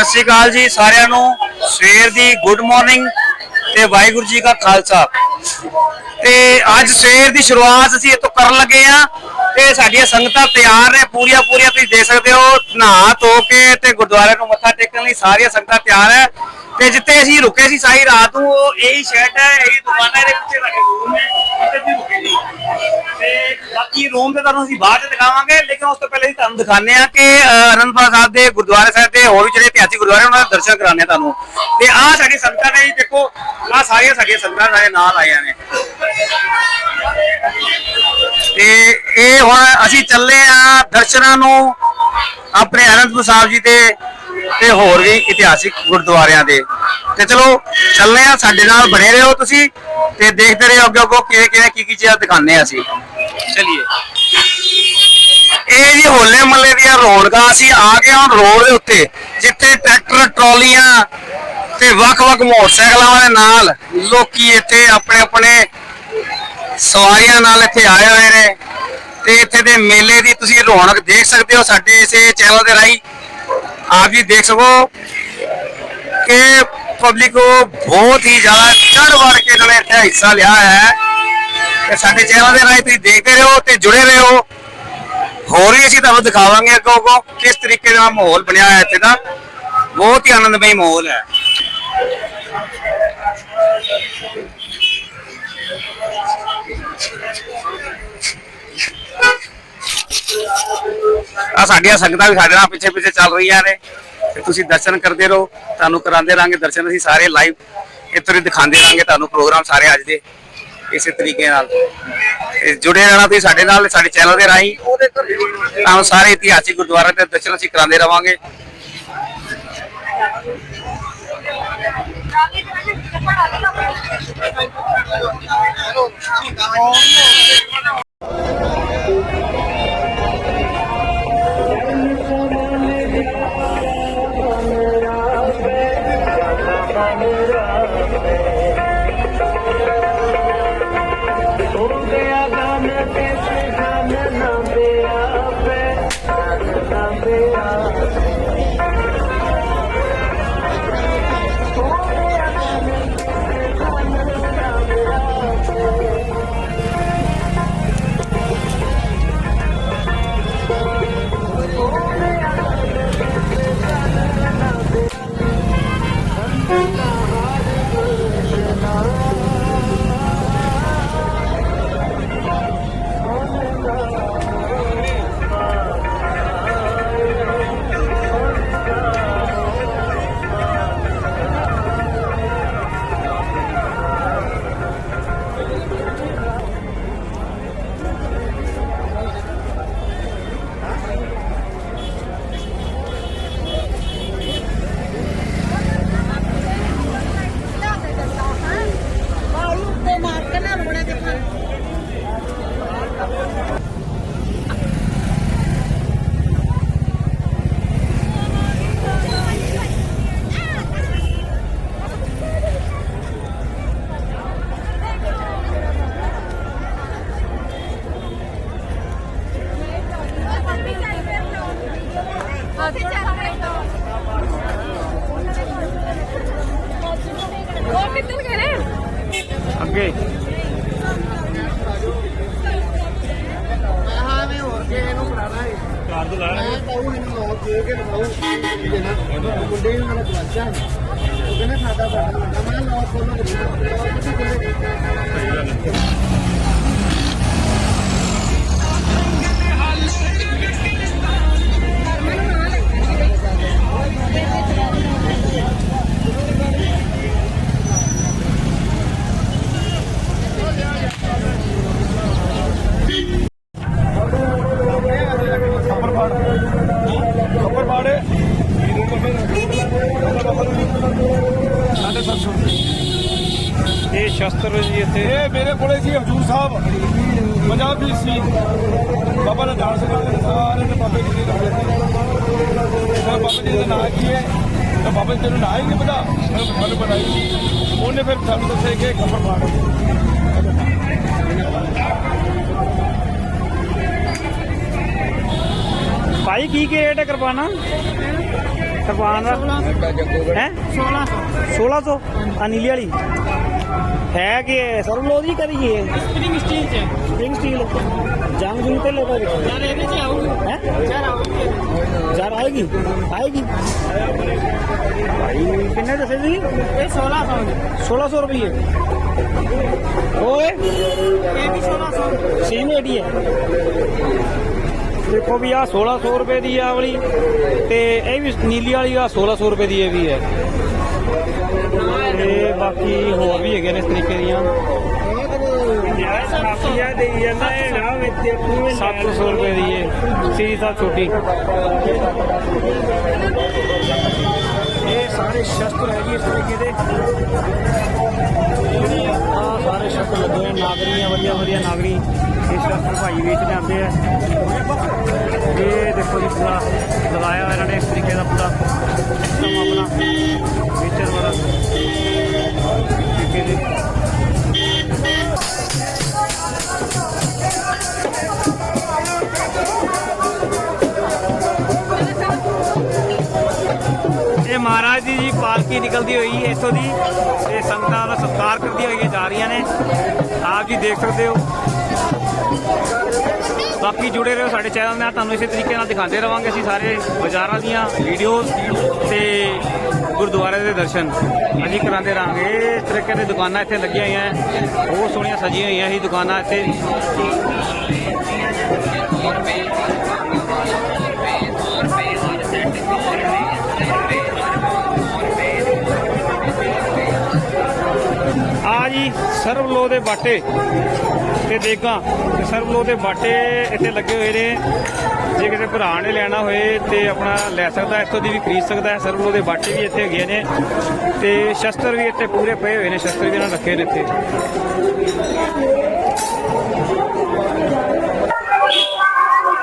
ਸਤਿ ਸ਼੍ਰੀ ਅਕਾਲ ਜੀ ਸਾਰਿਆਂ ਨੂੰ। ਸਵੇਰ ਦੀ ਗੁੱਡ ਮਾਰਨਿੰਗ ਤੇ ਵਾਹਿਗੁਰੂ ਜੀ ਕਾ ਖਾਲਸਾ। ਤੇ ਅੱਜ ਸਵੇਰ ਦੀ ਸ਼ੁਰੂਆਤ ਅਸੀਂ ਇੱਥੋਂ ਕਰਨ ਲੱਗੇ ਆ ਤੇ ਸਾਡੀਆਂ ਸੰਗਤਾਂ ਤਿਆਰ ਨੇ, ਪੂਰੀਆਂ ਪੂਰੀਆਂ ਤੁਸੀਂ ਦੇਖ ਸਕਦੇ ਹੋ। ਨਹਾ ਧੋ ਕੇ ਤੇ ਗੁਰਦੁਆਰੇ ਨੂੰ ਮੱਥਾ ਟੇਕਣ ਲਈ ਸਾਰੀਆਂ ਸੰਗਤਾਂ ਤਿਆਰ ਹੈ। ਤੇ ਜਿੱਥੇ ਅਸੀਂ ਰੁਕੇ ਸੀ ਸਾਰੀ ਰਾਤ ਨੂੰ, ਉਹ ਇਹੀ ਸ਼ੈਡ ਹੈ, ਇਹੀ ਦੁਕਾਨਾਂ ਦੇ ਪਿੱਛੇ ਸਾਡੇ ਰੂਮ ਹੈ ਇੱਥੇ ਅਸੀਂ ਰੁਕੇ ਸੀ ਤੇ ਬਾਕੀ ਰੂਮ ਤੇ ਤੁਹਾਨੂੰ ਅਸੀਂ ਬਾਅਦ ਚ ਦਿਖਾਵਾਂਗੇ, ਲੇਕਿਨ ਉਸ ਤੋਂ ਪਹਿਲੇ ਅਸੀਂ ਤੁਹਾਨੂੰ ਦਿਖਾਣੇ ਆ ਕਿ ਅਨੰਦਪੁਰ ਸਾਹਿਬ ਦੇ ਗੁਰਦੁਆਰੇ ਸਾਹਿਬ ਦੇ ਹੋਰ ਵੀ ਜਿਹੜੇ ਇਤਿਹਾਸਿਕ ਗੁਰਦੁਆਰੇ ਉਹਨਾਂ ਦੇ ਦਰਸ਼ਨ ਕਰਾਣੇ ਤੁਹਾਨੂੰ। ਤੇ ਆਹ ਸਾਡੀ ਸੰਗਤਾਂ ਨੇ ਜੀ, ਦੇਖੋ, ਆਹ ਸਾਰੀਆਂ ਸਾਡੀਆਂ ਸੰਗਤਾਂ ਸਾਡੇ ਨਾਲ ਆਈਆਂ ਨੇ। ਤੇ ਇਹ ਹੁਣ ਅਸੀਂ ਚੱਲੇ ਆ ਦਰਸ਼ਨਾਂ ਨੂੰ, ਆਪਣੇ ਅਨੰਦਪੁਰ ਸਾਹਿਬ ਜੀ ਦੇ ਤੇ ਹੋਰ ਵੀ ਇਤਿਹਾਸਿਕ ਗੁਰਦੁਆਰਿਆਂ ਦੇ। ਤੇ ਚਲੋ, ਚੱਲਦੇ ਆ ਸਾਡੇ ਨਾਲ ਬਣੇ ਰਹੋ ਤੁਸੀਂ ਤੇ ਦੇਖਦੇ ਰਹੋ ਅੱਗੇ ਅੱਗੇ ਕਿਵੇਂ ਕਿਵੇਂ, ਕੀ ਕੀ ਚੀਜ਼ਾਂ ਦਿਖਾਉਂਦੇ ਆ ਅਸੀਂ। ਚਲਿਏ। ਇਹ ਜੀ ਹੋਲੇ ਮੱਲੇ ਦੀਆਂ ਰੌਣਕਾਂ, ਅਸੀਂ ਆ ਗਏ ਹਾਂ ਰੋਡ ਦੇ ਉੱਤੇ, ਜਿੱਥੇ ਟਰੈਕਟਰ, ਟਰਾਲੀਆਂ ਤੇ ਵੱਖ-ਵੱਖ ਮੋਟਰਸਾਈਕਲਾਂ ਦੇ ਨਾਲ ਲੋਕੀ ਇੱਥੇ ਆਪਣੇ ਆਪਣੇ ਸਵਾਰੀਆਂ ਨਾਲ ਇੱਥੇ ਆਏ ਹੋਏ ਨੇ। ਤੇ ਇੱਥੇ ਦੇ ਮੇਲੇ ਦੀ ਤੁਸੀਂ ਰੌਣਕ ਦੇਖ ਸਕਦੇ ਹੋ ਸਾਡੇ ਇਸੇ ਚੈਨਲ ਦੇ ਰਾਹੀਂ। ਆਪ ਜੀ ਦੇਖ ਸਕੋ ਕਿ ਪਬਲਿਕ को ਬਹੁਤ ਹੀ ਜ਼ਿਆਦਾ ਚੜ ਵੜ ਕੇ ਇਹਨਾਂ ਇੱਥੇ ਹਿੱਸਾ ਲਿਆ ਹੈ ਤੇ ਸਾਡੇ ਚੈਨਲ ਦੇ ਰਾਹੀਂ ਤੁਸੀਂ ਦੇਖਦੇ ਰਹੋ ਤੇ ਜੁੜੇ ਰਹੋ ਹੋਰ ਵੀ ਅਸੀਂ ਤੁਹਾਨੂੰ ਦਿਖਾਵਾਂਗੇ ਅੱਗੋਂ ਅੱਗੋਂ ਕਿਸ ਤਰੀਕੇ ਦਾ ਮਾਹੌਲ ਬਣਿਆ ਹੈ ਇੱਥੇ ਦਾ ਬਹੁਤ ਹੀ ਆਨੰਦਮਈ ਮਾਹੌਲ ਹੈ ਆ ਸਾਡੀਆਂ ਸੰਗਤਾਂ ਵੀ ਸਾਡੇ ਨਾਲ ਪਿੱਛੇ ਪਿੱਛੇ ਚੱਲ ਰਹੀਆਂ ਨੇ। ਤੇ ਤੁਸੀਂ ਦਰਸ਼ਨ ਕਰਦੇ ਰਹੋ, ਤੁਹਾਨੂੰ ਕਰਾਉਂਦੇ ਰਾਂਗੇ ਦਰਸ਼ਨ, ਅਸੀਂ ਸਾਰੇ ਲਾਈਵ ਇੱਧਰ ਹੀ ਦਿਖਾਉਂਦੇ ਰਾਂਗੇ ਤੁਹਾਨੂੰ ਪ੍ਰੋਗਰਾਮ ਸਾਰੇ ਅੱਜ ਦੇ, ਇਸੇ ਤਰੀਕੇ ਨਾਲ। ਜੁੜੇ ਰਹਿਣਾ ਤੁਸੀਂ ਸਾਡੇ ਨਾਲ, ਸਾਡੇ ਚੈਨਲ ਦੇ ਰਾਹੀਂ। ਤੁਹਾਨੂੰ ਸਾਰੇ ਇਤਿਹਾਸਿਕ ਗੁਰਦੁਆਰਾ ਦੇ ਦਰਸ਼ਨ ਅਸੀਂ ਕਰਾਉਂਦੇ ਰਵਾਂਗੇ। ਉਹ ਸੀ ਹਜੂਰ ਸਾਹਿਬ ਪੰਜਾਬ ਵੀ ਸੀ। ਬਾਬਾ ਦਾ ਦਾਸ ਸਿੰਘ ਦੇ ਸਾਰੇ ਨੇ ਬਾਬੇ ਜੀ ਦੇ ਨਾਮ ਬਾਬਾ ਜੀ ਦਾ ਨਾਮ ਕੀ ਹੈ। ਤਾਂ ਬਾਬਾ ਜੀ ਨੂੰ ਨਾਂ ਹੀ ਨਹੀਂ ਪਤਾ? ਮੈਂ ਤੁਹਾਨੂੰ ਬਣਾਈ ਉਹਨੇ ਫਿਰ ਸਾਨੂੰ ਦੱਸਿਆ ਕਿ ਖੱਪਰ ਪਾੜ ਭਾਈ ਕੀ ਕੀ ਰੇਟ ਹੈ ਕਿਰਪਾਨਾ? ਕਿਰਪਾਨ ਦਾ ਹੈ? 1600 ਆ ਨੀਲੀ ਵਾਲੀ। ਹੈ ਕਿ ਸਰਵ ਲੋ ਦੀ ਕਰੀ ਹੈ ਸਪ੍ਰਿੰਗ ਸਟੀਲ ਚ। ਸਪ੍ਰਿੰਗ ਸਟੀਲ ਜੰਗ ਜੁੰਗ ਤੇ ਲੋਗਾ ਯਾਰ ਇਹਦੇ ਚ ਆਊਗੀ। ਹੈ? ਯਾਰ ਆਊਗੀ ਯਾਰ ਆਏਗੀ। ਆਏਗੀ। ਭਾਈ ਕਿੰਨੇ ਦੱਸੇ ਜੀ ਇਹ 1600 ਦੀ। 1600 ਰੁਪਏ ਓਏ। ਇਹ ਵੀ 1600 ਸੇਮ ਏਡੀ ਹੈ ਦੇਖੋ ਵੀ ਆ 1600 ਰੁਪਏ ਦੀ ਆ ਵਾਲੀ ਤੇ ਇਹ ਵੀ ਨੀਲੀ ਵਾਲੀ ਆ 1600 ਰੁਪਏ ਦੀ ਇਹ ਵੀ ਹੈ। ਤੇ ਬਾਕੀ ਹੋਰ ਵੀ ਹੈਗੇ ਨੇ ਇਸ ਤਰੀਕੇ ਦੀਆਂ। 700 ਰੁਪਏ ਦੀ ਇਹ ਸੀਰੀ ਸਾਹਿਬ ਛੋਟੀ। ਇਹ ਸਾਰੇ ਸ਼ਸਤਰ ਹੈ ਇਸ ਤਰੀਕੇ ਦੇ। ਆ ਸਾਰੇ ਸ਼ਸਤਰ ਲੱਗੇ ਹੋਏ ਨੇ, ਨਾਗਰੀਆਂ ਵਧੀਆ ਵਧੀਆ ਨਾਗਰੀ। ਇਹ ਸ਼ਸਤਰ ਭਾਈ ਵੇਚਦੇ ਆਉਂਦੇ ਆ। ਇਹ ਦੇਖੋ ਜੀ ਪੂਰਾ ਲਗਾਇਆ ਹੋਇਆ ਇਹਨਾਂ ਨੇ ਇਸ ਤਰੀਕੇ ਦਾ ਪੂਰਾ ਸਿਸਟਮ ਆਪਣਾ ਵੇਚਣ ਵਾਲਾ। ਤਰੀਕੇ ਦੇ ਇਹ ਮਹਾਰਾਜ ਦੀ ਜੀ ਪਾਲਕੀ ਨਿਕਲਦੀ ਹੋਈ, ਇੱਥੋਂ ਦੀ ਤੇ ਸੰਗਤਾਂ ਦਾ ਸਤਿਕਾਰ ਕਰਦੀਆਂ ਹੋਈਆਂ ਜਾ ਰਹੀਆਂ ਨੇ। ਆਪ ਜੀ ਦੇਖ ਸਕਦੇ ਹੋ। ਬਾਕੀ ਜੁੜੇ ਰਹੋ ਸਾਡੇ ਚੈਨਲ ਨਾਲ ਤੁਹਾਨੂੰ ਇਸੇ ਤਰੀਕੇ ਨਾਲ ਦਿਖਾਉਂਦੇ ਰਵਾਂਗੇ ਅਸੀਂ ਸਾਰੇ ਬਾਜ਼ਾਰਾਂ ਦੀਆਂ ਵੀਡੀਓਜ਼ ਤੇ ਗੁਰਦੁਆਰੇ ਦੇ ਦਰਸ਼ਨ ਅਸੀਂ ਕਰਾਉਂਦੇ ਰਹਾਂਗੇ ਇਸ ਤਰੀਕੇ ਦੇ ਦੁਕਾਨਾਂ ਇੱਥੇ ਲੱਗੀਆਂ ਹੋਈਆਂ ਹੈ ਬਹੁਤ ਸੋਹਣੀਆਂ ਸਜੀਆਂ ਹੋਈਆਂ ਇਹ ਦੁਕਾਨਾਂ ਇੱਥੇ ਆ ਜੀ, ਸਰਵ ਦੇ ਬਾਟੇ ਤੇ ਦੇਗਾ ਤੇ ਸਰਵ ਦੇ ਬਾਟੇ ਇੱਥੇ ਲੱਗੇ ਹੋਏ ਨੇ। ਜੇ ਕਿਸੇ ਭਰਾ ਨੇ ਲੈਣਾ ਹੋਏ ਤੇ ਆਪਣਾ ਲੈ ਸਕਦਾ, ਇੱਥੋਂ ਦੀ ਵੀ ਖਰੀਦ ਸਕਦਾ ਹੈ। ਸਰਵ ਦੇ ਬਾਟੇ ਵੀ ਇੱਥੇ ਹੈਗੇ ਨੇ ਤੇ ਸ਼ਸਤਰ ਵੀ ਇੱਥੇ ਪੂਰੇ ਪਏ ਹੋਏ ਨੇ, ਸ਼ਸਤਰ ਵੀ ਇਹਨਾਂ ਨੇ ਰੱਖੇ ਨੇ ਇੱਥੇ।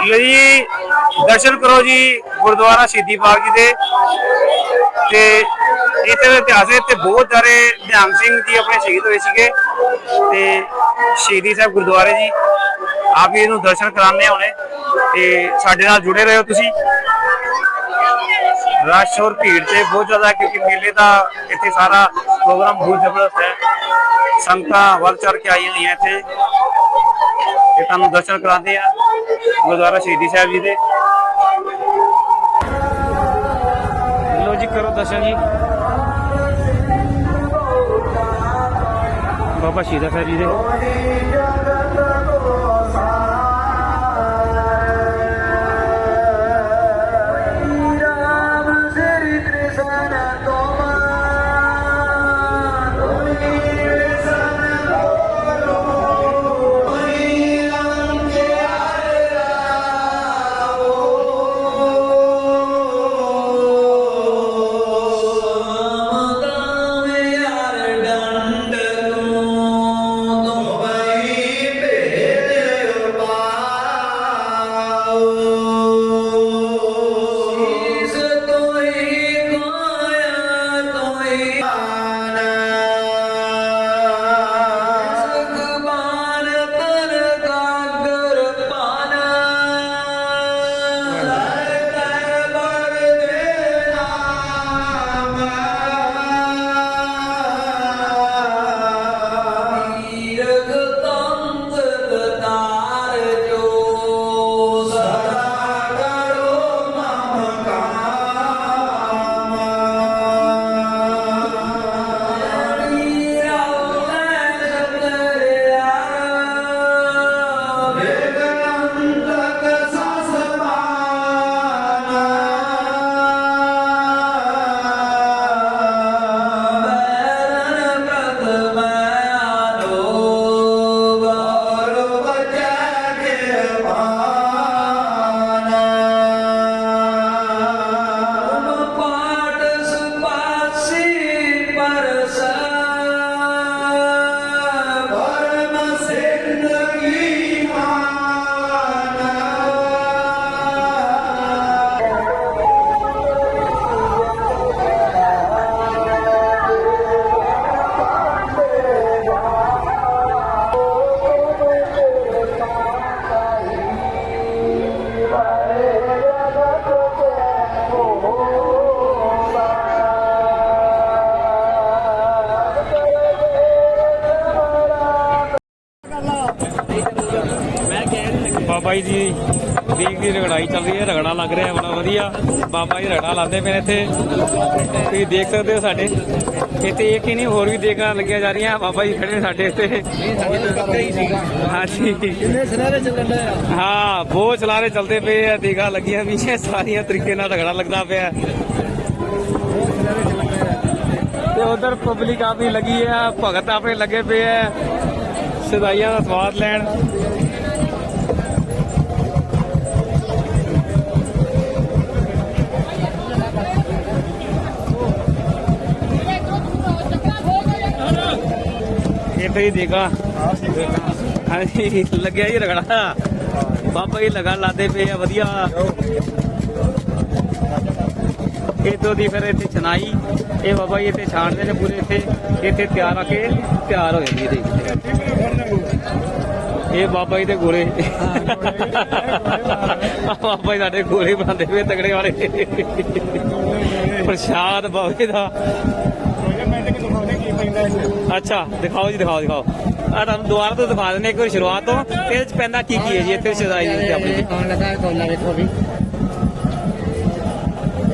ਲਓ ਜੀ, ਦਰਸ਼ਨ ਕਰੋ ਜੀ, ਗੁਰਦੁਆਰਾ ਸ਼ਹੀਦੀ ਬਾਗ ਜੀ ਦੇ ਤੇ ਇੱਥੇ ਦਾ ਇਤਿਹਾਸ ਹੈ ਤੇ ਬਹੁਤ ਸਾਰੇ ਧਿਆਨ ਸਿੰਘ ਜੀ ਆਪਣੇ ਸ਼ਹੀਦ ਹੋਏ ਸੀਗੇ ਤੇ ਸ਼ਹੀਦੀ ਸਾਹਿਬ ਗੁਰਦੁਆਰੇ ਜੀ, ਆਪ ਵੀ ਇਹਨੂੰ ਦਰਸ਼ਨ ਕਰਾਉਂਦੇ ਹੋਣੇ ਤੇ ਸਾਡੇ ਨਾਲ ਜੁੜੇ ਰਹੋ ਤੁਸੀਂ। ਰਸ਼ ਔਰ ਭੀੜ ਤੇ ਬਹੁਤ ਜ਼ਿਆਦਾ ਹੈ ਕਿਉਂਕਿ ਮੇਲੇ ਦਾ ਇੱਥੇ ਸਾਰਾ ਪ੍ਰੋਗਰਾਮ ਬਹੁਤ ਜ਼ਬਰਦਸਤ ਹੈ। ਸੰਗਤਾਂ ਵੱਧ ਚੜ ਕੇ ਆਈਆਂ ਹੋਈਆਂ ਇੱਥੇ ਤੇ ਤੁਹਾਨੂੰ ਦਰਸ਼ਨ ਕਰਾਉਂਦੇ ਆ ਗੁਰਦੁਆਰਾ ਸ਼ਹੀਦੀ ਸਾਹਿਬ ਜੀ ਦੇ। ਲੋ ਜੀ ਕਰੋ ਦਰਸ਼ਨ ਜੀ। ਬਾਬਾ ਸ਼ਹੀਦਾ ਸਾਹਿਬ ਜੀ ਬਾਬਾ ਜੀ ਰਗੜਾ ਲਾਉਂਦੇ ਪਏ ਨੇ ਇੱਥੇ। ਤੁਸੀਂ ਦੇਖ ਸਕਦੇ ਹੋ ਸਾਡੇ। ਇੱਥੇ ਇੱਕ ਹੀ ਨਹੀਂ, ਹੋਰ ਵੀ ਦੇਗਾਂ ਲੱਗੀਆਂ ਜਾ ਰਹੀਆਂ। ਬਾਬਾ ਜੀ ਖੜੇ ਨੇ ਸਾਡੇ ਇੱਥੇ। ਹਾਂਜੀ। ਕਿੰਨੇ ਸਨਾਰੇ ਚੱਲਣ ਹਾਂ, ਬਹੁਤ ਚਲਾਰੇ ਚੱਲਦੇ ਪਏ ਆ, ਦੇਗਾ ਲੱਗੀਆਂ ਵੀ ਸਾਰੀਆਂ ਤਰੀਕੇ ਨਾਲ ਰਗੜਾ ਲੱਗਦਾ ਪਿਆ। ਤੇ ਉਧਰ ਪਬਲਿਕ ਆਪਣੀ ਲੱਗੀ ਆ, ਭਗਤ ਆਪਣੇ ਲੱਗੇ ਪਏ ਆ। ਸਦਾਈਆਂ ਦਾ ਸਵਾਦ ਲੈਣ। ਇਹ ਤੇ ਹੀ ਦੇਗਾ ਹਾਂਜੀ, ਲੱਗਿਆ ਜੀ ਰਗੜਾ। ਬਾਬਾ ਜੀ ਲਗਾ ਲਾਦੇ ਪਏ ਆ, ਵਧੀਆ। ਇਤੋਂ ਦੀ ਫਿਰ ਇੱਥੇ ਛਨਾਈ, ਇਹ ਬਾਬਾ ਜੀ ਇੱਥੇ ਛਾਣਦੇ ਨੇ ਪੂਰੇ ਇੱਥੇ। ਇੱਥੇ ਤਿਆਰ ਆ ਕੇ ਤਿਆਰ ਹੋ ਜਾਂਦੀ ਇਹਦੇ ਇਹ ਬਾਬਾ ਜੀ ਦੇ ਗੋਰੇ ਬਾਬਾ ਜੀ ਸਾਡੇ ਗੋਲੇ ਬਣਾਉਂਦੇ ਪਏ ਤਗੜੇ ਵਾਲੇ। ਪ੍ਰਸ਼ਾਦ ਬਾਬੇ ਦਾ। ਅੱਛਾ ਦਿਖਾਓ ਜੀ ਦਿਖਾਓ ਦਿਖਾਓ। ਆ ਤੁਹਾਨੂੰ ਦੁਬਾਰਾ ਤੋਂ ਦਿਖਾ ਦਿੰਦੇ ਇੱਕ ਵਾਰ ਸ਼ੁਰੂਆਤ ਤੋਂ। ਇਹਦੇ ਵਿੱਚ ਪੈਂਦਾ ਕੀ ਕੀ ਹੈ ਜੀ? ਇੱਥੇ ਸ਼ਦਾਈ ਦੇ ਆਪਣੀ। ਜੀ ਆਉਣ ਲੱਗਾ ਕੋਲਾ ਵੇਖੋ ਵੀ।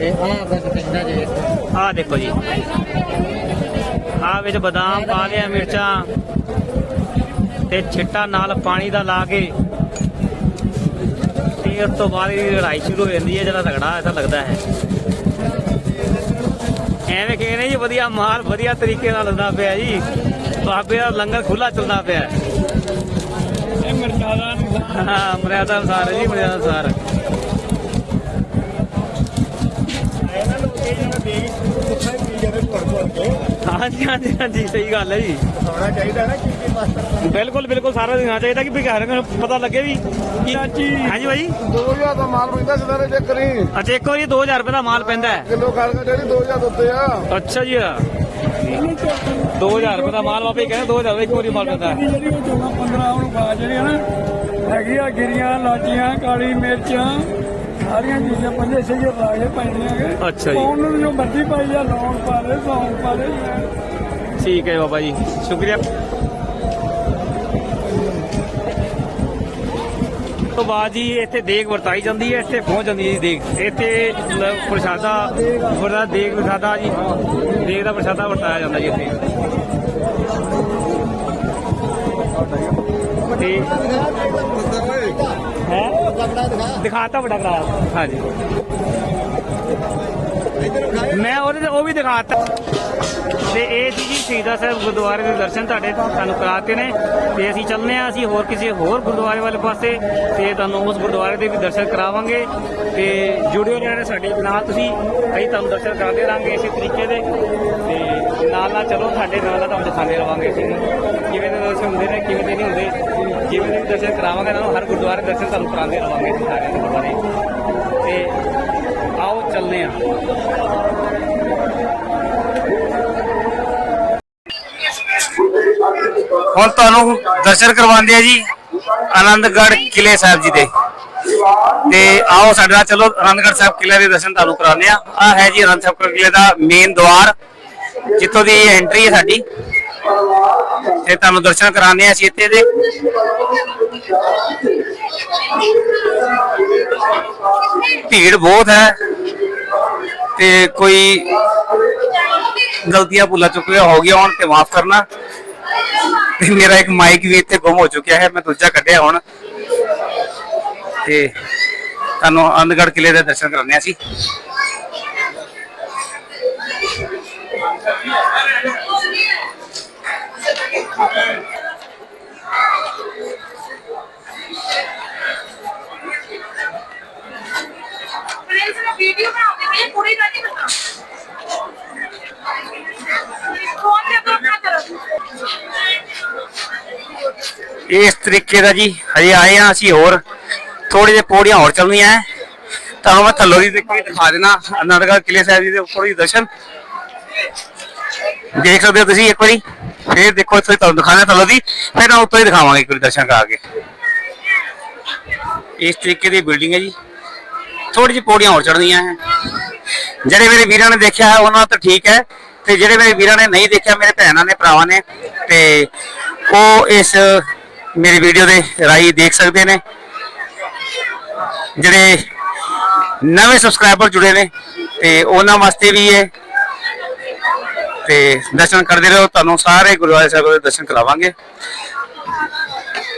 ਇਹ ਆ ਬਸ ਕਹਿੰਦਾ ਜੇ ਆਹ ਦੇਖੋ ਜੀ। ਆਹ ਵਿੱਚ ਬਦਾਮ ਪਾ ਲਿਆ ਮਿਰਚਾਂ ਤੇ ਛਿੱਟਾ ਨਾਲ ਪਾਣੀ ਦਾ ਲਾ ਕੇ ਤੇ ਉਸ ਤੋਂ ਬਾਅਦ ਇਹ ਲੜਾਈ ਸ਼ੁਰੂ ਹੋ ਜਾਂਦੀ ਹੈ ਜਿਹੜਾ ਰਗੜਾ ਐਸਾ ਲੱਗਦਾ ਹੈ। ਐਵੇਂ ਕਹਿੰਦੇ ਜੀ ਵਧੀਆ ਮਾਲ ਵਧੀਆ ਤਰੀਕੇ ਨਾਲ ਲੱਗਦਾ ਪਿਆ ਜੀ। ਬਾਬੇ ਦਾ ਲੰਗਰ ਖੁੱਲਾ ਚੱਲਦਾ ਪਿਆ। ਇਹ ਹਾਂ ਅਨੁਸਾਰ ਜੀ ਮਰਿਆਦਾ ਅਨੁਸਾਰ ਹਾਂਜੀ ਹਾਂਜੀ ਹਾਂਜੀ ਸਹੀ ਗੱਲ ਹੈ ਜੀ। ਹੋਣਾ ਚਾਹੀਦਾ ਨਾ ਬਿਲਕੁਲ ਬਿਲਕੁਲ ਸਾਰਾ ਦਿਖਾਉਣਾ ਚਾਹੀਦਾ ਕਿ ਵੀ ਘਰ ਨੂੰ ਪਤਾ ਲੱਗੇ ਵੀ ਕਿ ਹਾਂਜੀ। ਭਾਈ? 2000 ਦਾ ਮਾਲ ਪੈਂਦਾ ਸਦਾਰੇ ਚੈੱਕ ਕਰੀ ਅੱਛਾ ਇੱਕ ਵਾਰੀ 2000 ਰੁਪਏ ਦਾ ਮਾਲ ਪੈਂਦਾ ਹੈ। ਕਿਲੋ ਖਾਲਗਾ ਜਿਹੜੀ 2000 ਉੱਤੇ ਆ। ਅੱਛਾ ਜੀ 2000 ਰੁਪਏ ਦਾ ਮਾਲ ਵਾਪੇ ਕਹਿੰਦੇ 2000 ਦਾ ਇੱਕ ਵਾਰੀ ਮਾਲ ਪੈਂਦਾ ਹੈ। ਜਿਹੜੀ ਉਹ 14 15 ਉਹਨੂੰ ਖਾ ਜਿਹੜੀ ਹੈ ਨਾ ਹੈਗੀ ਆ ਗਿਰੀਆਂ ਲਾਚੀਆਂ ਕਾਲੀ ਮਿਰਚਾਂ ਸਾਰੀਆਂ ਚੀਜ਼ਾਂ ਪੰਜੇ ਛੇ ਲਾ ਕੇ ਪੈਣੀਆਂ ਕਿ ਅੱਛਾ ਜੀ। ਉਹਨੂੰ ਵੀ ਜੋ ਮਰਜ਼ੀ ਪਾਈ ਜਾ ਲੌਂਗ ਪਾ ਲੈ ਸੌਂਗ ਪਾ ਲੈ ਠੀਕ ਹੈ ਬਾਬਾ ਜੀ ਸ਼ੁਕਰੀਆ। ਤੋਂ ਬਾਅਦ ਜੀ ਇੱਥੇ ਦੇਗ ਵਰਤਾਈ ਜਾਂਦੀ ਹੈ, ਇੱਥੇ ਪਹੁੰਚ ਜਾਂਦੀ ਹੈ ਜੀ ਦੇਗ। ਇੱਥੇ ਪ੍ਰਸ਼ਾਦਾ ਵਰਦਾ ਦੇਗ ਪ੍ਰਸ਼ਾਦਾ ਜੀ, ਦੇਗ ਦਾ ਪ੍ਰਸ਼ਾਦਾ ਵਰਤਾਇਆ ਜਾਂਦਾ ਜੀ ਇੱਥੇ। ਤੇ ਹੈ? ਦਿਖਾਤਾ ਬੜਾ ਕਰਾ ਹਾਂਜੀ। ਮੈਂ ਉਹਦੇ ਉਹ ਵੀ ਦਿਖਾਤਾ ਤੇ ਇਹ ਸੀ ਜੀ ਸ਼ਹੀਦਾਂ ਸਾਹਿਬ ਗੁਰਦੁਆਰੇ ਦੇ ਦਰਸ਼ਨ ਤੁਹਾਡੇ ਤੁਹਾਨੂੰ ਕਰਾਤੇ ਨੇ। ਤੇ ਅਸੀਂ ਚੱਲਨੇ ਆ, ਅਸੀਂ ਹੋਰ ਕਿਸੇ ਹੋਰ ਗੁਰਦੁਆਰੇ ਵਾਲੇ ਪਾਸੇ। ਤੇ ਤੁਹਾਨੂੰ ਉਸ ਗੁਰਦੁਆਰੇ ਦੇ ਵੀ ਦਰਸ਼ਨ ਕਰਾਵਾਂਗੇ। ਤੇ ਜੁੜਿਓ ਰਹਿਣਾ ਸਾਡੇ ਨਾਲ, ਤੁਸੀਂ ਅਸੀਂ ਤੁਹਾਨੂੰ ਦਰਸ਼ਨ ਕਰਾਉਂਦੇ ਰਹਾਂਗੇ ਇਸੇ ਤਰੀਕੇ ਦੇ। ਤੇ ਨਾਲ ਨਾਲ ਚਲੋ ਸਾਡੇ ਨਾਲ ਨਾਲ ਤੁਹਾਨੂੰ ਦਿਖਾਉਂਦੇ ਰਵਾਂਗੇ ਅਸੀਂ ਕਿਵੇਂ ਦੇ ਦਰਸ਼ਨ ਹੁੰਦੇ ਨੇ, ਕਿਵੇਂ ਦੇ ਨਹੀਂ ਹੁੰਦੇ। ਜਿਵੇਂ ਦੇ ਦਰਸ਼ਨ ਕਰਾਵਾਂਗੇ ਨਾ ਹਰ ਗੁਰਦੁਆਰੇ ਦਰਸ਼ਨ ਤੁਹਾਨੂੰ ਕਰਾਉਂਦੇ ਰਵਾਂਗੇ ਅਸੀਂ ਸਾਰੇ ਗੁਰਦੁਆਰੇ। ਤੇ ਚੱਲਨੇ ਆ ਹੁਣ ਤੁਹਾਨੂੰ ਦਰਸ਼ਨ ਕਰਵਾਉਂਦੇ ਆ ਜੀ, ਆਨੰਦਗੜ੍ਹ ਕਿਲੇ ਸਾਹਿਬ ਜੀ ਦੇ। ਤੇ ਆਓ ਸਾਡੇ ਨਾਲ ਚਲੋ, ਆਨੰਦਗੜ੍ਹ ਸਾਹਿਬ ਕਿਲੇ ਦੇ ਦਰਸ਼ਨ ਤੁਹਾਨੂੰ ਕਰਾਉਂਦੇ ਆ ਆ ਹੈ ਜੀ ਆਨੰਦ ਸਾਹਿਬ ਕਿਲੇ ਦਾ ਮੇਨ ਦਵਾਰ ਜਿੱਥੋਂ ਦੀ ਐਂਟਰੀ ਹੈ ਸਾਡੀ। ਤੇ ਤੁਹਾਨੂੰ ਦਰਸ਼ਨ ਕਰਾਉਂਦੇ ਆ ਅਸੀਂ ਇੱਥੇ ਦੇ। ਭੀੜ ਬਹੁਤ ਹੈ ਤੇ ਕੋਈ ਗਲਤੀਆਂ ਭੁੱਲਾ ਚੁੱਕੇ ਹੋ ਗਿਆ ਹੁਣ ਤੇ ਮਾਫ ਕਰਨਾ। ਤੇ ਮੇਰਾ ਇੱਕ ਮਾਈਕ ਵੀ ਇੱਥੇ ਗੁੰਮ ਹੋ ਚੁੱਕਿਆ ਹੈ, ਮੈਂ ਦੂਜਾ ਕੱਢਿਆ ਹੁਣ। ਤੇ ਤੁਹਾਨੂੰ ਆਨੰਦਗੜ੍ਹ ਕਿਲੇ ਦੇ ਦਰਸ਼ਨ ਕਰਾਉਂਦੇ ਹਾਂ ਅਸੀਂ। ਇਸ ਤਰੀਕੇ ਦਾ ਜੀ, ਹਜੇ ਆਏ ਆ ਅਸੀਂ ਹੋਰ। ਥੋੜੀ ਜਿਹੀ ਪੌੜੀਆਂ ਹੋਰ ਚੱਲਣੀਆਂ ਤਾਂ ਮੈਂ ਥੱਲੋਂ ਦੀ ਦੇਖੋ ਦਿਖਾ ਦੇਣਾ ਅਨਾਰਗਾ ਕਿਲੇ ਸਾਹਿਬ ਜੀ ਦੇ ਉੱਪਰ ਹੀ ਦਰਸ਼ਨ। ਦੇਖ ਸਕਦੇ ਹੋ ਤੁਸੀਂ ਇੱਕ ਵਾਰੀ। ਫਿਰ ਦੇਖੋ ਇੱਥੇ ਤੁਹਾਨੂੰ ਦਿਖਾਣਾ ਥੱਲੋਂ ਦੀ, ਫਿਰ ਮੈਂ ਉੱਤੋਂ ਹੀ ਦਿਖਾਵਾਂਗੇ ਇੱਕ ਵਾਰੀ ਦਰਸ਼ਨ ਕਰਾ ਕੇ। ਇਸ ਤਰੀਕੇ ਦੀ ਬਿਲਡਿੰਗ ਹੈ ਜੀ। ਥੋੜੀ ਜਿਹੀ ਪੌੜੀਆਂ ਹੋਰ ਚੜ੍ਹਨੀਆਂ ਹੈ। ਜਿਹੜੇ ਮੇਰੇ ਵੀਰਾਂ ਨੇ ਦੇਖਿਆ ਹੈ ਉਹਨਾਂ ਤਾਂ ਠੀਕ ਹੈ। ਤੇ ਜਿਹੜੇ ਮੇਰੇ ਵੀਰਾਂ ਨੇ ਨਹੀਂ ਦੇਖਿਆ, ਮੇਰੇ ਭੈਣਾਂ ਨੇ, ਭਰਾਵਾਂ ਨੇ, ਤੇ ਉਹ ਇਸ ਮੇਰੀ ਵੀਡੀਓ ਦੇ ਰਾਹੀਂ ਦੇਖ ਸਕਦੇ ਨੇ। ਜਿਹੜੇ ਨਵੇਂ ਸਬਸਕ੍ਰਾਈਬਰ ਜੁੜੇ ਨੇ, ਤੇ ਉਹਨਾਂ ਵਾਸਤੇ ਵੀ ਇਹ ਤੇ ਦਰਸ਼ਨ ਕਰਦੇ ਰਹੋ। ਤੁਹਾਨੂੰ ਸਾਰੇ ਗੁਰਦੁਆਰੇ ਸਾਹਿਬ ਦੇ ਦਰਸ਼ਨ ਕਰਾਵਾਂਗੇ।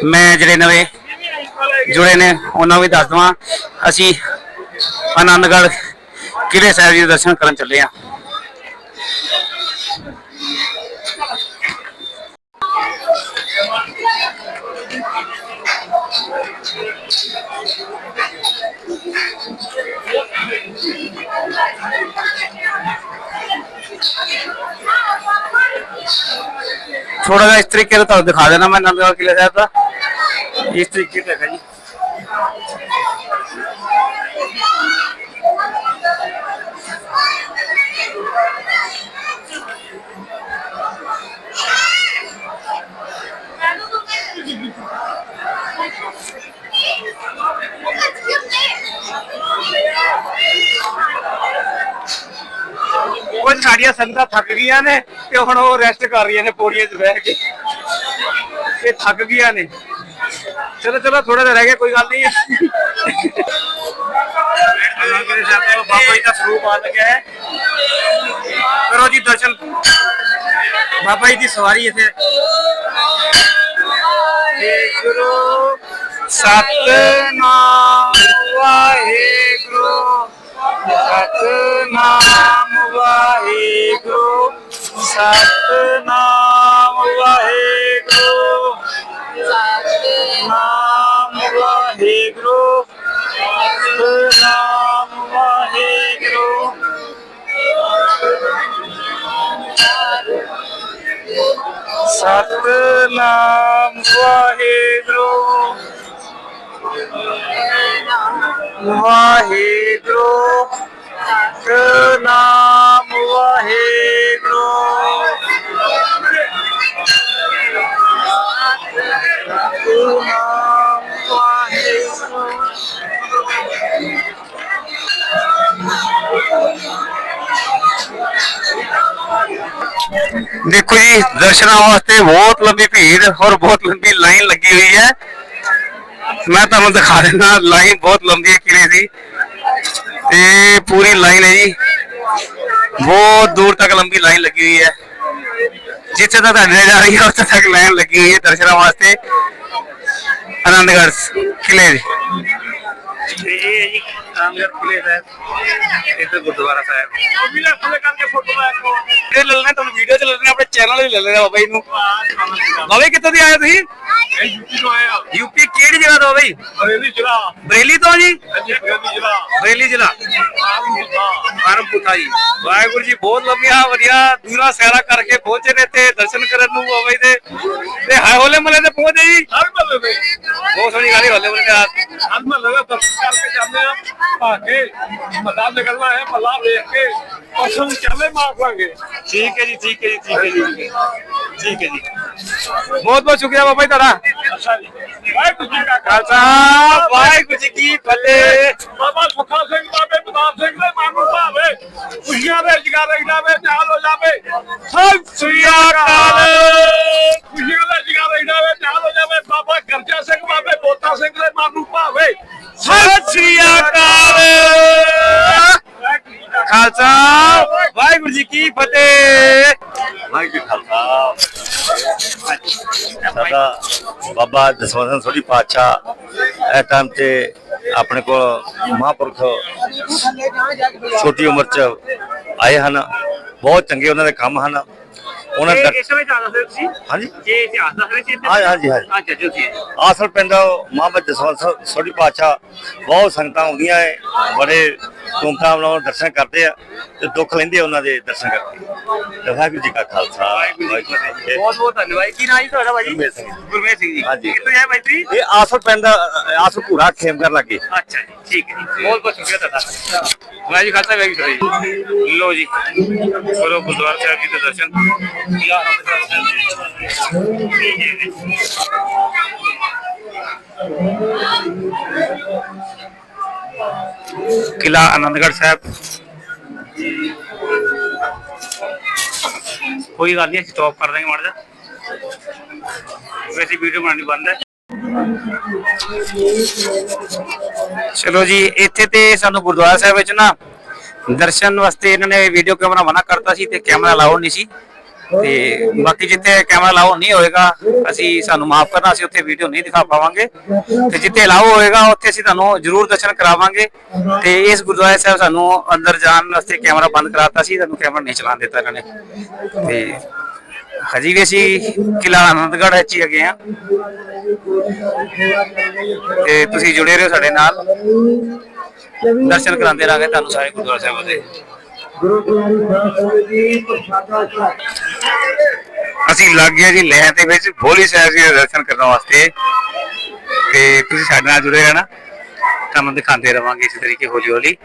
ਮੈਂ ਜਿਹੜੇ ਨਵੇਂ ਜੁੜੇ ਨੇ, ਉਹਨਾਂ ਨੂੰ ਵੀ ਦੱਸ ਦਵਾਂ। ਅਸੀਂ ਆਨੰਦਗੜ੍ਹ ਕਿਲੇ ਸਾਹਿਬ ਜੀ ਦੇ ਦਰਸ਼ਨ ਕਰਨ ਚੱਲੇ ਆ ਥੋੜਾ ਜਿਹਾ ਇਸ ਤਰੀਕੇ ਨਾਲ ਤੁਹਾਨੂੰ ਦਿਖਾ ਦੇਣਾ, ਮੈਂ ਆਨੰਦਗੜ੍ਹ ਕਿਲੇ ਸਾਹਿਬ ਦਾ। ਇਸ ਤਰੀਕੇ ਤੇ ਹੈਗਾ ਜੀ। ਸਾਡੀਆਂ ਸੰਗਤਾਂ ਥੱਕ ਗਈਆਂ ਨੇ ਤੇ ਹੁਣ ਉਹ ਰੈਸਟ ਕਰ ਰਹੀਆਂ ਨੇ ਪੌੜੀਆਂ 'ਚ ਬਹਿ ਕੇ। ਇਹ ਥੱਕ ਗਈਆਂ ਨੇ। ਚਲੋ ਚਲੋ ਥੋੜਾ ਜਿਹਾ ਰਹਿ ਗਿਆ, ਕੋਈ ਗੱਲ ਨਹੀਂ। ਮੇਰੇ ਸਾਹਿਬ ਬਾਬਾ ਜੀ ਦਾ ਸਰੂਪ ਆ ਲੱਗਿਆ ਹੈ। ਕਰੋ ਜੀ ਦਰਸ਼ਨ। ਬਾਬਾ ਜੀ ਦੀ ਸਵਾਰੀ ਇੱਥੇ ਏ ਗੁਰੂ ਸਤਨਾਮ ਵਾਹਿਗੁਰੂ। ਵਾਹਿਗੁਰੂ ਸਤਨਾਮ ਵਾਹਿਗੁਰੂ ਸਤਨਾਮ ਵਾਹਿਗੁਰੂ ਦੇਖੋ ਜੀ ਦਰਸ਼ਨਾਂ ਵਾਸਤੇ ਬਹੁਤ ਲੰਬੀ ਭੀੜ ਔਰ ਬਹੁਤ ਲੰਬੀ ਲਾਈਨ ਲੱਗੀ ਹੋਈ ਹੈ ਮੈਂ ਤੁਹਾਨੂੰ ਦਿਖਾ ਦਿੰਦਾ, ਲਾਈਨ ਬਹੁਤ ਲੰਬੀ ਹੈ ਕਿਲੇ ਦੀ। ਤੇ ਪੂਰੀ ਲਾਈਨ ਹੈ ਜੀ। ਬਹੁਤ ਦੂਰ ਤੱਕ ਲੰਬੀ ਲਾਈਨ ਲੱਗੀ ਹੋਈ ਹੈ। ਜਿੱਥੇ ਤੱਕ ਤੁਹਾਡੇ ਜਾ ਰਹੀ ਹੈ, ਉੱਥੇ ਤੱਕ ਲਾਈਨ ਲੱਗੀ ਹੋਈ ਹੈ ਦਰਸ਼ਨਾਂ ਵਾਸਤੇ। ਆਨੰਦਗੜ੍ਹ ਕਿਲੇ ਦੀ। ਤੇ ਇਹ ਹੈ ਜੀ ਆਨੰਦਗੜ੍ਹ ਕਿਲੇ ਦਾ ਇੱਥੇ ਗੁਰਦੁਆਰਾ ਸਾਹਿਬ। ਵੀ ਲੈ ਫੁੱਲੇ ਕਰਕੇ ਫੋਟੋ ਲੈ ਇਹ ਲੈ ਲੈਣਾ ਤੁਹਾਨੂੰ ਵੀਡੀਓ ਚ ਲੈ ਲੈਣਾ ਆਪਣੇ ਚੈਨਲ ਤੇ ਲੈ ਲੈਣਾ ਬਾਬਾ ਜੀ ਨੂੰ। ਬਾਬਾ ਜੀ ਕਿੱਥੋਂ ਦੀ ਆਏ ਹੋ ਤੁਸੀਂ? ਯੂਪੀ ਤੋਂ ਆਇਆ ਯੂਪੀ ਕਿਹੜੀ ਜਗ੍ਹਾ ਤੋਂ ਬਈ? ਬਰੇਲੀ ਜ਼ਿਲ੍ਹਾ। ਬਰੇਲੀ ਤੋਂ ਜੀ? ਹਾਂਜੀ ਬਰੇਲੀ ਜ਼ਿਲ੍ਹਾ। ਬਰੇਲੀ ਜ਼ਿਲ੍ਹਾ। ਫਾਰਮ ਪੁੱਠਾ ਜੀ। ਵਾਹਿਗੁਰੂ ਜੀ ਬਹੁਤ ਲੰਮੀਆਂ ਵਧੀਆ ਦੂਰਾ ਸੈਰਾ ਕਰਕੇ ਪਹੁੰਚੇ ਨੇ ਤੇ ਦਰਸ਼ਨ ਕਰਨ ਨੂੰ ਬਾਬਾ ਜੀ ਦੇ। ਤੇ ਹਾਏ ਹੋਲੇ ਮਲੇ ਤੇ ਪਹੁੰਚੇ ਜੀ? ਹਰ ਬਹੁਤ ਸੋਹਣੀ ਗੱਲ ਹੈ ਹੋਲੇ ਮਲੇ ਹਰ ਮਹੱਲੇ ਦਾ ਦਰਸ਼ਨ ਕਰਕੇ ਜਾਂਦੇ ਆ। ਭਾਗੇ ਮੱਲਾ ਨਿਕਲਣਾ ਹੈ ਮੱਲਾ ਵੇਖ ਕੇ ਪਸੰਦ ਚੱਲੇ ਮਾਰ ਲਾਂਗੇ। ਠੀਕ ਹੈ ਜੀ ਠੀਕ ਹੈ ਜੀ ਠੀਕ ਹੈ ਜੀ। ਠੀਕ ਹੈ ਜੀ। ਬਹੁਤ ਬਹੁਤ ਸ਼ੁਕਰੀਆ ਬਾਬਾ ਜੀ ਤੁਹਾਡਾ। ਅੱਛਾ ਜੀ। ਵਾਹਿਗੁਰੂ ਜੀ ਕਾ ਖਾਲਸਾ। ਵਾਹਿਗੁਰੂ ਜੀ ਕੀ ਫਤਿਹ। ਬਾਬਾ ਸੁੱਖਾ ਸਿੰਘ ਬਾਬੇ ਪ੍ਰਤਾਪ ਸਿੰਘ ਦੇ ਮਨ ਨੂੰ ਭਾਵੇ ਖੁਸ਼ੀਆਂ ਦੇ ਜਗਾਰੇ ਜਾਵੇ ਚਾਲ ਹੋ ਜਾਵੇ। ਸਤਿ ਸ੍ਰੀ ਅਕਾਲ। ਖੁਸ਼ੀਆਂ ਦੇ ਜਗਾਰੇ ਜਾਵੇ ਚਾਲ ਹੋ ਜਾਵੇ। ਬਾਬਾ ਗਰਜਾ ਸਿੰਘ ਬਾਬੇ ਬੋਤਾ ਸਿੰਘ ਦੇ ਮਨ ਨੂੰ ਭਾਵੇ ਸਤਿ ਸ੍ਰੀ ਅਕਾਲ। ਖਾਲਸਾ, ਵਾਹਿਗੁਰੂ ਜੀ ਕੀ ਫਤਿਹ। ਵਾਹਿਗੁਰੂ ਜੀ ਖਾਲਸਾ। ਸਾਡਾ ਬਾਬਾ ਦਸਵੰਤ ਸਿੰਘ ਸੋਢੀ ਪਾਤਸ਼ਾਹ ਇਹ ਟਾਈਮ ਤੇ ਆਪਣੇ ਕੋਲ ਮਹਾਂਪੁਰਖ ਛੋਟੀ ਉਮਰ ਚ ਆਏ ਹਨ। ਬਹੁਤ ਚੰਗੇ ਉਹਨਾਂ ਦੇ ਕੰਮ ਹਨ। ਉਹਨਾਂ ਦਾ ਇਸ ਵਿੱਚ ਆਦਾ ਤੁਸੀਂ? ਹਾਂਜੀ। ਜੇ ਇਤਿਹਾਸ ਦੱਸ ਰਹੇ ਸੀ ਹਾਂ ਹਾਂਜੀ ਹਾਂਜੀ ਅੱਛਾ ਜੀ ਜੀ। ਆਸਲ ਪਿੰਡ ਮਹਾਂਬਾ ਜਸਵੰਤ ਸੋਢੀ ਪਾਤਸ਼ਾਹ ਬਹੁਤ ਸੰਗਤਾਂ ਆਉਂਦੀਆਂ ਏ ਬੜੇ ਧੂਮਧਾਮ ਨਾਲ ਦਰਸ਼ਨ ਕਰਦੇ ਆ ਤੇ ਦੁੱਖ ਲੈਂਦੇ ਆ ਉਹਨਾਂ ਦੇ ਦਰਸ਼ਨ ਕਰਕੇ। ਤੇ ਵਾਹਿਗੁਰੂ ਜੀ ਕਾ ਖਾਲਸਾ ਵਾਹਿਗੁਰੂ ਜੀ ਕੀ ਫਤਿਹ। ਬਹੁਤ ਬਹੁਤ ਧੰਨਵਾਦ। ਕੀ ਨਾਮ ਜੀ ਤੁਹਾਡਾ ਭਾਜੀ? ਗੁਰਮੇਲ ਸਿੰਘ। ਗੁਰਮੇਲ ਸਿੰਘ ਜੀ। ਹਾਂਜੀ। ਕਿੱਥੋਂ ਆਏ ਭਾਈ ਤੁਸੀਂ ਇਹ ਆਸਲ ਪਿੰਡ ਆਸਲ ਭੂਰਾ ਖੇਮਗਰ ਲੱਗੇ। ਅੱਛਾ ਜੀ ਠੀਕ ਹੈ ਜੀ। ਬਹੁਤ ਬਹੁਤ ਸ਼ੁਕਰੀਆ ਤੁਹਾਡਾ। ਵਾਹਿਗੁਰੂ ਜੀ ਖਾਲਸਾ ਵਾਹਿਗੁਰੂ ਜੀ ਲੋ ਜੀ ਕਰੋ ਗੁਰਦੁਆਰਾ ਸਾਹਿਬ ਜੀ ਦੇ ਦਰਸ਼ਨ। ਕਿਲਾ ਕਿਲਾ ਆਨੰਦਗੜ੍ਹ ਸਾਹਿਬ। ਕੋਈ ਗੱਲ ਨਹੀਂ ਅਸੀਂ ਸਟਾਪ ਕਰ ਦਾਂਗੇ ਮਾੜਾ ਜਿਹਾ। ਵੈਸੇ ਵੀਡੀਓ ਬਣਾਉਣੀ ਬੰਦ ਹੈ। ਚਲੋ ਜੀ, ਇੱਥੇ ਤੇ ਸਾਨੂੰ ਗੁਰਦੁਆਰਾ ਸਾਹਿਬ ਵਿੱਚ ਨਾ ਦਰਸ਼ਨ ਵਾਸਤੇ ਇਹਨਾਂ ਨੇ ਵੀਡੀਓ ਕੈਮਰਾ ਮਨਾ ਕਰਤਾ ਸੀ ਤੇ ਕੈਮਰਾ ਲਾਉ ਨਹੀਂ ਸੀ। ਤੇ ਬਾਕੀ ਜਿੱਥੇ ਕੈਮਰਾ ਲਾਉ ਨਹੀਂ ਹੋਏਗਾ, ਅਸੀਂ ਸਾਨੂੰ ਮਾਫ ਕਰਨਾ, ਅਸੀਂ ਉੱਥੇ ਵੀਡੀਓ ਨਹੀਂ ਦਿਖਾ ਪਾਵਾਂਗੇ। ਤੇ ਜਿੱਥੇ ਲਾਉ ਹੋਏਗਾ, ਉੱਥੇ ਅਸੀਂ ਤੁਹਾਨੂੰ ਜ਼ਰੂਰ ਦਰਸ਼ਨ ਕਰਾਵਾਂਗੇ। ਤੇ ਇਸ ਗੁਰਦੁਆਰਾ ਸਾਹਿਬ ਸਾਨੂੰ ਅੰਦਰ ਜਾਣ ਵਾਸਤੇ ਕੈਮਰਾ ਬੰਦ ਕਰਾਤਾ ਸੀ, ਸਾਨੂੰ ਕੈਮਰਾ ਨਹੀਂ ਚਲਾਉਣ ਦਿੱਤਾ ਇਹਨਾਂ ਨੇ। ਤੇ ਹਜੀ ਵੀ ਅਸੀਂ ਕਿਲਾ ਆਨੰਦਗੜ੍ਹ ਵਿੱਚ ਹੀ ਹੈਗੇ ਆ ਤੇ ਤੁਸੀਂ ਜੁੜੇ ਰਹੋ ਸਾਡੇ ਨਾਲ। ਦਰਸ਼ਨ ਕਰਾਉਂਦੇ ਰਾਂਗੇ ਤੁਹਾਨੂੰ ਸਾਰੇ ਗੁਰਦੁਆਰਾ ਸਾਹਿਬ ਦੇ। ਅਸੀਂ ਲੱਗ ਗਏ ਜੀ ਲਹਿਰ ਦੇ ਵਿੱਚ, ਭੋਲੀ ਸਾਹਿਬ ਜੀ ਦੇ ਦਰਸ਼ਨ ਕਰਨ ਵਾਸਤੇ। ਤੇ ਤੁਸੀਂ ਸਾਡੇ ਨਾਲ ਜੁੜੇ ਰਹਿਣਾ। ਤੁਹਾਨੂੰ ਦਿਖਾਉਂਦੇ ਰਵਾਂਗੇ ਇਸੇ ਤਰੀਕੇ ਹੌਲੀ ਹੌਲੀ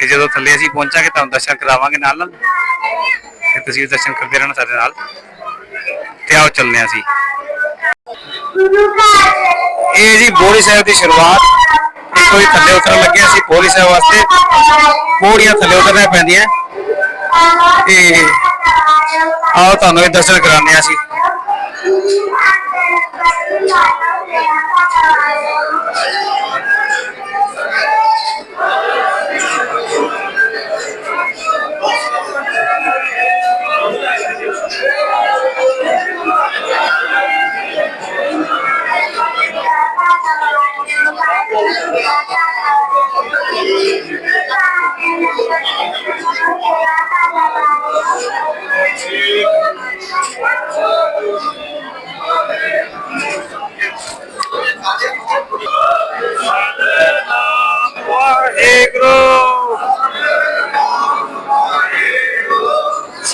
ਤੇ ਜਦੋਂ ਥੱਲੇ ਅਸੀਂ ਪਹੁੰਚਾਂਗੇ, ਤੁਹਾਨੂੰ ਦਰਸ਼ਨ ਕਰਾਵਾਂਗੇ ਨਾਲ ਨਾਲ। ਤੇ ਤੁਸੀਂ ਦਰਸ਼ਨ ਕਰਦੇ ਰਹਿਣਾ ਸਾਡੇ ਨਾਲ। ਤੇ ਆਓ ਚੱਲਦੇ ਅਸੀਂ। ਇਹ ਜੀ ਬੋਰੀ ਸਾਹਿਬ ਦੀ ਸ਼ੁਰੂਆਤ। ਇੱਕ ਵਾਰੀ ਥੱਲੇ ਉਤਰਨ ਲੱਗੇ ਅਸੀਂ ਬੋਰੀ ਸਾਹਿਬ ਵਾਸਤੇ। ਪੌੜੀਆਂ ਥੱਲੇ ਉਤਰਨੀਆਂ ਪੈਂਦੀਆਂ। ਤੇ ਆਓ ਤੁਹਾਨੂੰ ਇਹ ਦਰਸ਼ਨ ਕਰਾਉਂਦੇ ਹਾਂ ਅਸੀਂ।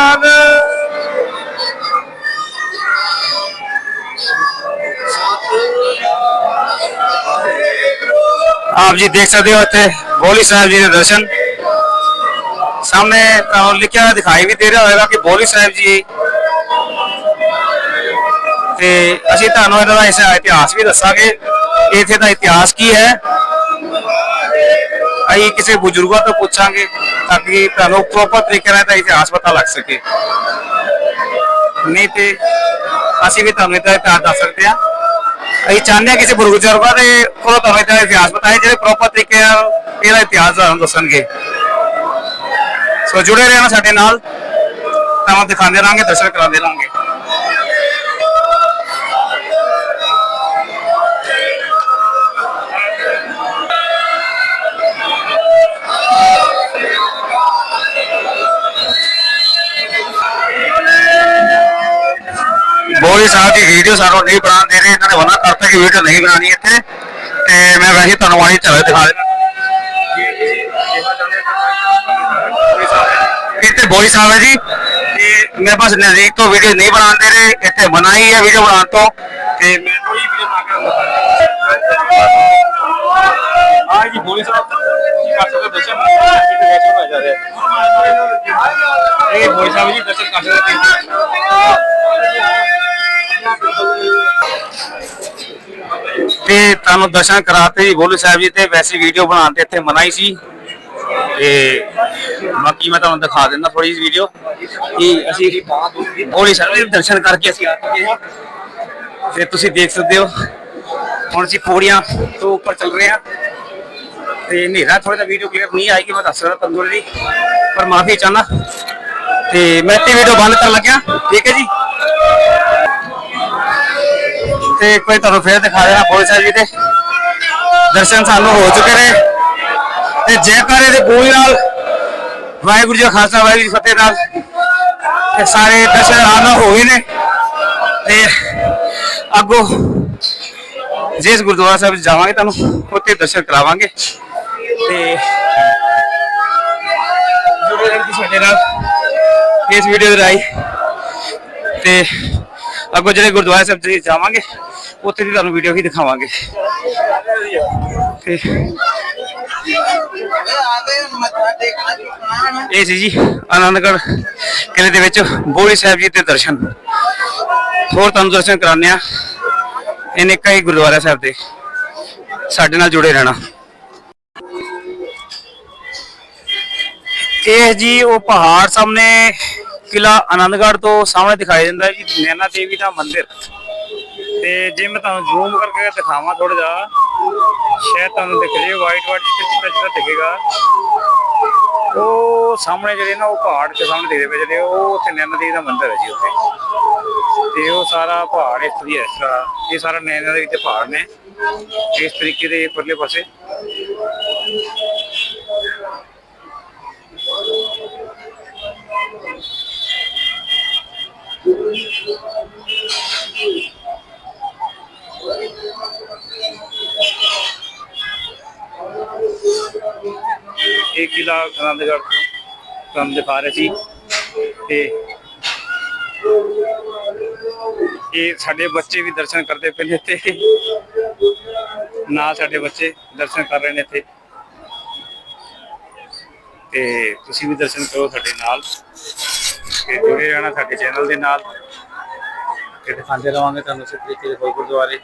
ਸਤਿ ਸ਼੍ਰੀ ਅਕਾਲ ਆਪ ਜੀ ਦੇਖ ਸਕਦੇ ਹੋ ਇੱਥੇ ਬੋਲੀ ਸਾਹਿਬ ਜੀ ਦੇ ਦਰਸ਼ਨ ਸਾਹਮਣੇ ਤੁਹਾਨੂੰ ਲਿਖਿਆ ਹੋਇਆ ਦਿਖਾਈ ਵੀ ਦੇ ਰਿਹਾ ਹੋਵੇਗਾ ਕਿ ਬੋਲੀ ਸਾਹਿਬ ਜੀ ਤੇ ਅਸੀਂ ਤੁਹਾਨੂੰ ਇਹਨਾਂ ਦਾ ਇਸ ਇਤਿਹਾਸ ਵੀ ਦੱਸਾਂਗੇ ਇੱਥੇ ਦਾ ਇਤਿਹਾਸ ਕੀ ਹੈ ਅਸੀਂ ਕਿਸੇ ਬਜ਼ੁਰਗਾਂ ਤੋਂ ਪੁੱਛਾਂਗੇ ਤਾਂ ਕਿ ਤੁਹਾਨੂੰ ਪ੍ਰੋਪਰ ਤਰੀਕੇ ਨਾਲ ਇਹਦਾ ਇਤਿਹਾਸ ਪਤਾ ਲੱਗ ਸਕੇ ਨਹੀਂ ਤੇ ਅਸੀਂ ਵੀ ਤੁਹਾਨੂੰ ਇਹਦਾ ਇਤਿਹਾਸ ਦੱਸ ਸਕਦੇ ਹਾਂ ਅਸੀਂ ਚਾਹੁੰਦੇ ਹਾਂ ਕਿਸੇ ਬਜ਼ੁਰਗਾਂ ਦੇ ਕੋਲੋਂ ਤੁਹਾਨੂੰ ਇਹਦਾ ਇਤਿਹਾਸ ਪਤਾ ਜਿਹੜੇ ਪ੍ਰੋਪਰ ਤਰੀਕੇ ਨਾਲ ਇਹਦਾ ਇਤਿਹਾਸ ਤੁਹਾਨੂੰ ਦੱਸਣਗੇ ਸੋ ਜੁੜੇ ਰਹਿਣਾ ਸਾਡੇ ਨਾਲ ਤੁਹਾਨੂੰ ਦਿਖਾਉਂਦੇ ਰਹਾਂਗੇ ਦਰਸ਼ਨ ਕਰਾਉਂਦੇ ਰਹਾਂਗੇ ਮੌਲਵੀ ਸਾਹਿਬ ਦੀ ਵੀਡੀਓ ਸਾਨੂੰ ਨਹੀਂ ਬਣਾਉਣ ਦੇ ਰਹੇ ਇਹਨਾਂ ਨੇ ਮਨਾ ਕਰਤਾ ਕਿ ਵੀਡੀਓ ਨਹੀਂ ਬਣਾਣੀ ਇੱਥੇ ਤੇ ਮੈਂ ਵੈਸੇ ਤੁਹਾਨੂੰ ਆਹੀ ਚਾਹੇ ਦਿਖਾ ਦੇਣਾ ਇੱਥੇ ਬੋਈ ਸਾਹਿਬ ਹੈ ਜੀ ਤੇ ਮੇਰੇ ਪਾਸ ਨਜ਼ਦੀਕ ਤੋਂ ਵੀਡੀਓ ਨਹੀਂ ਬਣਾਉਣ ਦੇ ਰਹੇ ਇੱਥੇ ਮਨਾ ਹੀ ਹੈ ਵੀਡੀਓ ਬਣਾਉਣ ਤੋਂ ਤੇ ਮੈਂ ਕੋਈ ਵੀਡੀਓ ਨਾ ਕਰਾਂ ਆਹ ਜੀ ਬੋਈ ਸਾਹਿਬ ਜੀ ਕਾਸਾ ਦਾ ਦਰਸ਼ਨ ਇਹ ਬੋਈ ਸਾਹਿਬ ਜੀ ਦਰਸ਼ਨ ਕਾਸਾ ਦਾ ਤੇ ਤੁਹਾਨੂੰ ਦਰਸ਼ਨ ਕਰਾਤੇ ਜੀ ਬੋਲੂ ਸਾਹਿਬ ਜੀ ਤੇ ਵੈਸੀ ਵੀਡੀਓ ਬਣਾਉਣ ਤੇ ਇੱਥੇ ਮਨਾਈ ਸੀ। ਤੇ ਬਾਕੀ ਮੈਂ ਤੁਹਾਨੂੰ ਦਿਖਾ ਦਿੰਦਾ ਥੋੜੀ ਜਿਹੀ ਵੀਡੀਓ ਕਿ ਅਸੀਂ ਬੋਲੀ ਸਾਹਿਬ ਦੇ ਦਰਸ਼ਨ ਕਰਕੇ ਅਸੀਂ ਆ ਚੁੱਕੇ ਹਾਂ। ਤੇ ਤੁਸੀਂ ਦੇਖ ਸਕਦੇ ਹੋ, ਹੁਣ ਅਸੀਂ ਪੌੜੀਆਂ ਤੋਂ ਉੱਪਰ ਚੱਲ ਰਹੇ ਹਾਂ। ਤੇ ਹਨੇਰਾ ਥੋੜਾ ਜਿਹਾ ਵੀਡੀਓ ਕਲੀਅਰ ਨਹੀਂ ਆਏਗੀ ਮੈਂ ਦੱਸ ਸਕਦਾ ਤੰਦੂਰੀ ਦੀ ਪਰ ਮਾਫੀ ਚਾਹਨਾ ਤੇ ਮੈਂ ਇੱਥੇ ਵੀਡੀਓ ਬੰਦ ਕਰਨ ਲੱਗਿਆ। ਠੀਕ ਹੈ ਜੀ। ਤੇ ਕੋਈ ਤੁਹਾਨੂੰ ਫੇਰ ਦਿਖਾ ਦੇਣਾ ਬੋਲ ਸਾਹਿਬ ਜੀ ਦੇ। ਦਰਸ਼ਨ ਸਾਨੂੰ ਹੋ ਚੁੱਕੇ ਨੇ। ਤੇ ਜੈਕਾਰੇ ਦੇ ਗੂੰਜ ਨਾਲ ਵਾਹਿਗੁਰੂ ਜੀ ਖਾਲਸਾ, ਵਾਹਿਗੁਰੂ ਜੀ ਫਤਿਹ ਨਾਲ ਤੇ ਸਾਰੇ ਦਰਸ਼ਨ ਆਰਾਮ ਹੋ ਗਏ ਨੇ। ਤੇ ਅੱਗੋਂ ਜਿਸ ਗੁਰਦੁਆਰਾ ਸਾਹਿਬ ਜਾਵਾਂਗੇ ਤੁਹਾਨੂੰ, ਉੱਥੇ ਦਰਸ਼ਨ ਕਰਾਵਾਂਗੇ। ਤੇ ਜੁੜੇ ਰਹਿਣ ਦੀ ਸਾਡੇ ਨਾਲ ਇਸ ਵੀਡੀਓ ਦੇ ਰਾਹੀਂ। ਤੇ ਅੱਗੋਂ ਜਿਹੜੇ ਗੁਰਦੁਆਰਾ ਸਾਹਿਬ ਜੀ ਜਾਵਾਂਗੇ, ਉੱਥੇ ਦੀ ਤੁਹਾਨੂੰ ਵੀਡੀਓ ਵੀ ਦਿਖਾਵਾਂਗੇ। ਤੇ ਇਹ ਸੀ ਜੀ ਆਨੰਦਗੜ੍ਹ ਕਿਲੇ ਦੇ ਵਿੱਚ ਬੋਲੀ ਸਾਹਿਬ ਜੀ ਦੇ ਦਰਸ਼ਨ। ਹੋਰ ਤੁਹਾਨੂੰ ਦਰਸ਼ਨ ਕਰਾਉਂਦੇ ਆ ਇਹਨੇ ਕਈ ਗੁਰਦੁਆਰਾ ਸਾਹਿਬ ਦੇ। ਸਾਡੇ ਨਾਲ ਜੁੜੇ ਰਹਿਣਾ। ਇਹ ਜੀ ਉਹ ਪਹਾੜ ਸਾਹਮਣੇ ਕਿਲਾ ਆਨੰਦਗੜ੍ਹ ਤੋਂ ਸਾਹਮਣੇ ਦਿਖਾਈ ਦਿੰਦਾ ਹੈ ਜੀ ਨੈਣਾ ਦੇਵੀ ਦਾ ਮੰਦਿਰ। ਤੇ ਜੇ ਮੈਂ ਤੁਹਾਨੂੰ ਜ਼ੂਮ ਕਰਕੇ ਦਿਖਾਵਾਂ ਥੋੜਾ ਜਿਹਾ, ਸ਼ਾਇਦ ਤੁਹਾਨੂੰ ਦਿਖ ਜੇ ਵਾਈਟ ਵਾਈਟ ਜਿੱਥੇ ਚਿੱਟਾ ਦਿਖੇਗਾ। ਉਹ ਸਾਹਮਣੇ ਜਿਹੜੇ ਨਾ ਉਹ ਪਹਾੜ ਦੇ ਸਾਹਮਣੇ ਦਿਖਦੇ ਪਏ ਜਿਹੜੇ, ਉਹ ਉੱਥੇ ਨੈਣਾ ਦੇਵੀ ਦਾ ਮੰਦਿਰ ਹੈ ਜੀ ਉੱਥੇ। ਤੇ ਉਹ ਸਾਰਾ ਪਹਾੜ ਇਸ ਤਰੀਕੇ ਇਸ ਤਰ੍ਹਾਂ। ਇਹ ਸਾਰਾ ਨੈਣਾ ਦੇਵੀ ਦੇ ਪਹਾੜ ਨੇ। ਇਸ ਤਰੀਕੇ ਦੇ ਪਰਲੇ ਪਾਸੇ। ਆਨੰਦਗੜ੍ਹ ਤੋਂ ਤੁਹਾਨੂੰ ਦਿਖਾ ਰਹੇ ਸੀ ਤੇ ਇਹ ਸਾਡੇ ਬੱਚੇ ਵੀ ਦਰਸ਼ਨ ਕਰਦੇ ਪਏ ਨੇ ਇੱਥੇ। ਨਾਲ ਸਾਡੇ ਬੱਚੇ ਦਰਸ਼ਨ ਕਰ ਰਹੇ ਨੇ ਇੱਥੇ। ਤੇ ਤੁਸੀਂ ਵੀ ਦਰਸ਼ਨ ਕਰੋ ਸਾਡੇ ਨਾਲ। ਤੇ ਜੁੜੇ ਰਹਿਣਾ ਸਾਡੇ ਚੈਨਲ ਦੇ ਨਾਲ। ਤੇ ਦਿਖਾਉਂਦੇ ਰਵਾਂਗੇ ਤੁਹਾਨੂੰ ਇਸੇ ਤਰੀਕੇ ਦੇ ਹੋਰ ਗੁਰਦੁਆਰੇ।